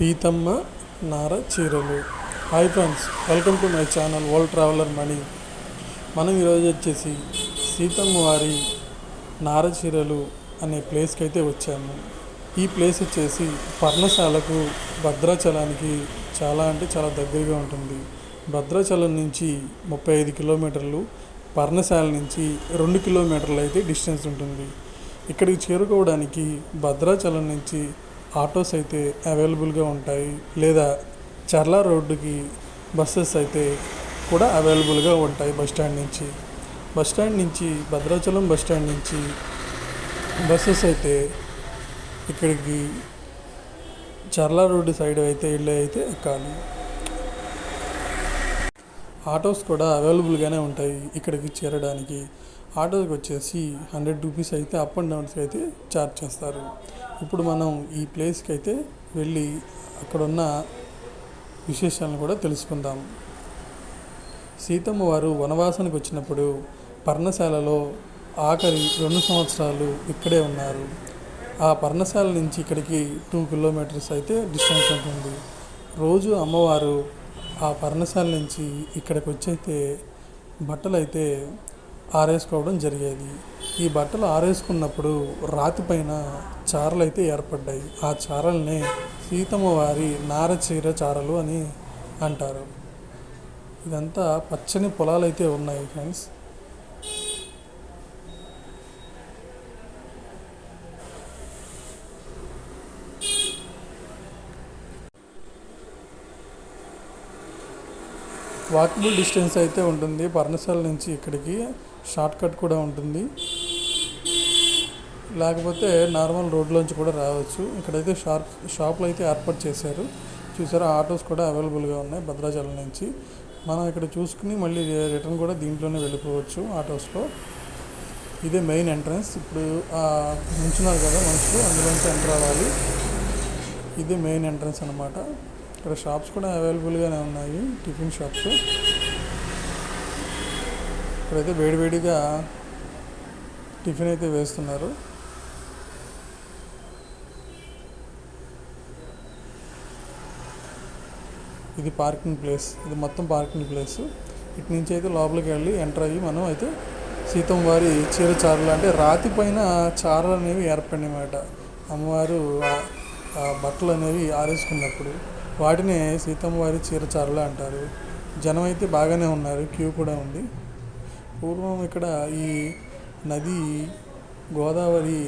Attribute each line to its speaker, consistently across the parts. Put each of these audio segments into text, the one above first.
Speaker 1: సీతమ్మ నార చీరలు. Hi friends welcome to my channel world traveller money మనం ఈరోజు వచ్చేసి సీతమ్మ వారి నార చీరలు అనే ప్లేస్కి అయితే వచ్చాము. ఈ ప్లేస్ వచ్చేసి పర్ణశాలకు భద్రాచలానికి చాలా అంటే చాలా దగ్గరగా ఉంటుంది. భద్రాచలం నుంచి ముప్పై ఐదు కిలోమీటర్లు పర్ణశాల నుంచి రెండు కిలోమీటర్లు అయితే డిస్టెన్స్ ఉంటుంది. ఇక్కడికి చేరుకోవడానికి భద్రాచలం నుంచి ఆటోస్ అయితే అవైలబుల్గా ఉంటాయి. లేదా చర్ల రోడ్డుకి బస్సెస్ అయితే కూడా అవైలబుల్గా ఉంటాయి బస్ స్టాండ్ నుంచి. బస్ స్టాండ్ నుంచి భద్రాచలం బస్ స్టాండ్ నుంచి బస్సెస్ అయితే ఇక్కడికి చర్ల రోడ్డు సైడ్ అయితే వెళ్ళి అయితే ఎక్కాలి. ఆటోస్ కూడా అవైలబుల్గానే ఉంటాయి ఇక్కడికి చేరడానికి. ఆటోకి వచ్చేసి హండ్రెడ్ రూపీస్ అయితే అప్ అండ్ డౌన్స్ అయితే ఛార్జ్ చేస్తారు. ఇప్పుడు మనం ఈ ప్లేస్కి అయితే వెళ్ళి అక్కడ ఉన్న విశేషాలను కూడా తెలుసుకుందాం. సీతమ్మ వారు వనవాసానికి వచ్చినప్పుడు పర్ణశాలలో ఆఖరి రెండు సంవత్సరాలు ఇక్కడే ఉన్నారు. ఆ పర్ణశాల నుంచి ఇక్కడికి టూ కిలోమీటర్స్ అయితే డిస్టెన్స్ ఉంటుంది. రోజు అమ్మవారు ఆ పర్ణశాల నుంచి ఇక్కడికి వచ్చైతే బట్టలు అయితే ఆరేసుకోవడం జరిగేది. ఈ బట్టలు ఆరేసుకున్నప్పుడు రాతి పైన చారలు అయితే ఏర్పడ్డాయి. ఆ చారల్ని సీతమ్మ వారి నార చీర చారలు అని అంటారు. ఇదంతా పచ్చని పొలాలు అయితే ఉన్నాయి ఫ్రెండ్స్. వాకబుల్ డిస్టెన్స్ అయితే ఉంటుంది. పర్ణశాల నుంచి ఇక్కడికి షార్ట్ కట్ కూడా ఉంటుంది. లేకపోతే నార్మల్ రోడ్లోంచి కూడా రావచ్చు. ఇక్కడైతే షార్ప్ షాపులు అయితే ఏర్పాటు చేశారు. చూసారా ఆటోస్ కూడా అవైలబుల్గా ఉన్నాయి భద్రాచలం నుంచి. మనం ఇక్కడ చూసుకుని మళ్ళీ రిటర్న్ కూడా దీంట్లోనే వెళ్ళిపోవచ్చు ఆటోస్లో. ఇదే మెయిన్ ఎంట్రన్స్. ఇప్పుడు ఉంచున్నారు కదా మనుషులు అందులోంచి ఎంటర్ అవ్వాలి. ఇదే మెయిన్ ఎంట్రన్స్ అనమాట ఇక్కడ షాప్స్ కూడా అవైలబుల్గానే ఉన్నాయి టిఫిన్ షాప్స్. ఇక్కడైతే వేడివేడిగా టిఫిన్ అయితే వేస్తున్నారు. ఇది పార్కింగ్ ప్లేస్ ఇది మొత్తం పార్కింగ్ ప్లేస్. ఇటు నుంచి అయితే లోపలికి వెళ్ళి ఎంటర్ అయ్యి మనం అయితే సీతం వారి చీర చారలు అంటే రాతి పైన చారలు అనేవి ఏర్పడినమాట అమ్మవారు బట్టలు అనేవి ఆరేసుకున్నప్పుడు వాటినే సీతమ్మ వారి చీర చారలు అంటారు. జనం అయితే బాగానే ఉన్నారు క్యూ కూడా ఉంది. పూర్వం ఇక్కడ ఈ నది గోదావరి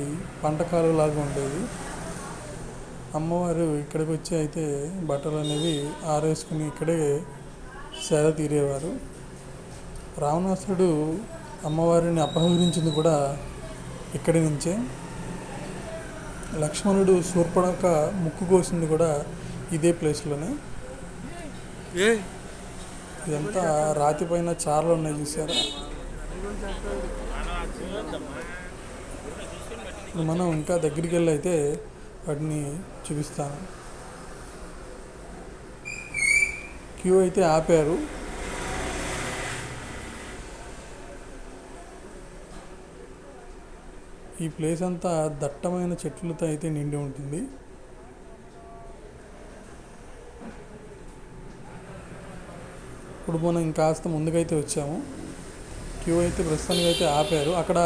Speaker 1: పంట కాలువలాగా ఉండేది. అమ్మవారు ఇక్కడికి వచ్చి అయితే బట్టలు అనేవి ఆరేసుకుని ఇక్కడే సేద తీరేవారు. రావణాసుడు అమ్మవారిని అపహరించింది కూడా ఇక్కడి నుంచే. లక్ష్మణుడు శూర్పణక ముక్కు కోసింది కూడా ఇదే ప్లేస్లోనే. ఇదంతా రాతి పైన చారలు ఉన్నాయి చూసారా? మనం ఇంకా దగ్గరికి వెళ్ళి అయితే వాటిని చూపిస్తాను. క్యూ అయితే ఆపారు. ఈ ప్లేస్ అంతా దట్టమైన చెట్లతో అయితే నిండి ఉంటుంది. ఇప్పుడు మనం ఇంకాస్త ముందుకైతే వచ్చాము. క్యూ అయితే ప్రస్తుతానికి అయితే ఆపారు. అక్కడ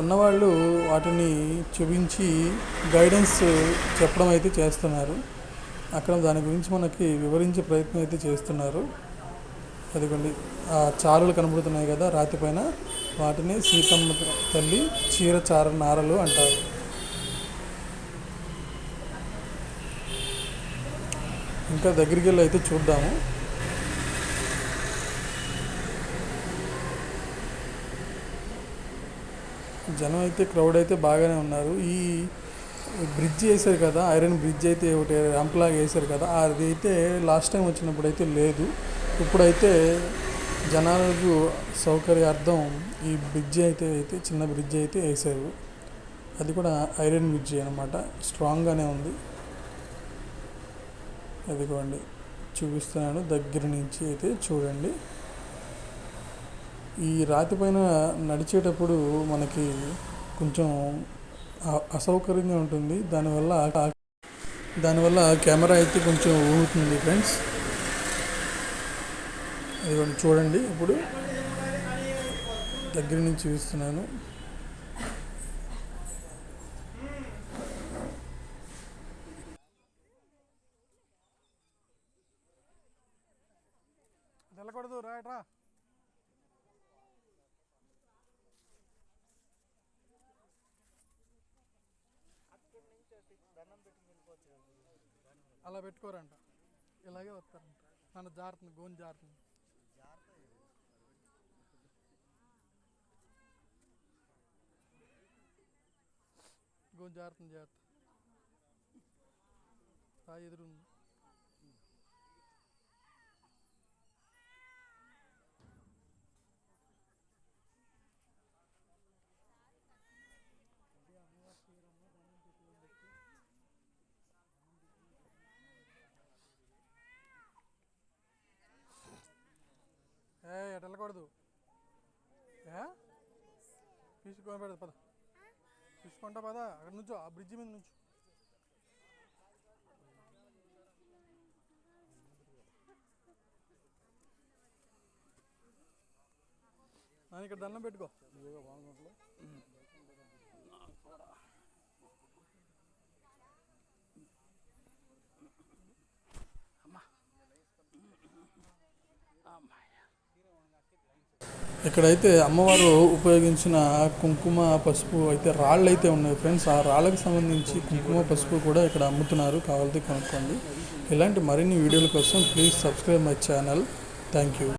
Speaker 1: ఉన్నవాళ్ళు వాటిని చూపించి గైడెన్స్ చెప్పడం అయితే చేస్తున్నారు. అక్కడ దాని గురించి మనకి వివరించే ప్రయత్నం అయితే చేస్తున్నారు. అదిగోండి ఆ చారులు కనబడుతున్నాయి కదా రాతి పైన. వాటిని సీతమ్మ తల్లి చీర చార నారలు అంటారు. ఇంకా దగ్గరికి వెళ్ళి అయితే చూద్దాము. జనం అయితే క్రౌడ్ అయితే బాగానే ఉన్నారు. ఈ బ్రిడ్జ్ వేశారు కదా ఐరన్ బ్రిడ్జ్ అయితే ఒకటి రంప్లాగా వేశారు కదా అది అయితే లాస్ట్ టైం వచ్చినప్పుడు అయితే లేదు. ఇప్పుడైతే జనాలకు సౌకర్యార్థం ఈ బ్రిడ్జ్ అయితే అయితే చిన్న బ్రిడ్జ్ అయితే వేశారు. అది కూడా ఐరన్ బ్రిడ్జ్ అనమాట స్ట్రాంగ్గానే ఉంది. అదిగోండి చూపిస్తున్నాను. దగ్గర నుంచి అయితే చూడండి. ఈ రాతి పైన నడిచేటప్పుడు మనకి కొంచెం అ- అసౌకర్యంగా ఉంటుంది. దానివల్ల దానివల్ల కెమెరా అయితే కొంచెం ఊగుతుంది ఫ్రెండ్స్. ఇదిగోండి చూడండి. ఇప్పుడు దగ్గర నుంచి చూస్తున్నాను వెళ్ళకూడదు రాయట్రా అలా పెట్టుకోరంట. ఇలాగే వస్తారంట. నన్ను జారుతుంది గోని జారుతుంది. గోని జారుతుంది జాగ్రత్త ఎదురుంది. ఎటు వెళ్ళకూడదు ఏ? తీసుకొని పెడదు పద. తీసుకుంటా పద. అక్కడ నుంచో ఆ బ్రిడ్జి మీద నుంచో. నాన్న ఇక్కడ దండం పెట్టుకో. ఇక్కడైతే అమ్మవారు ఉపయోగించిన కుంకుమ పసుపు అయితే రాళ్ళు అయితే ఉన్నాయి ఫ్రెండ్స్. ఆ రాళ్ళకి సంబంధించి కుంకుమ పసుపు కూడా ఇక్కడ అమ్ముతున్నారు. కావాలంటే కొనుక్కోండి. ఇలాంటి మరిన్ని వీడియోల కోసం please subscribe my channel. Thank you.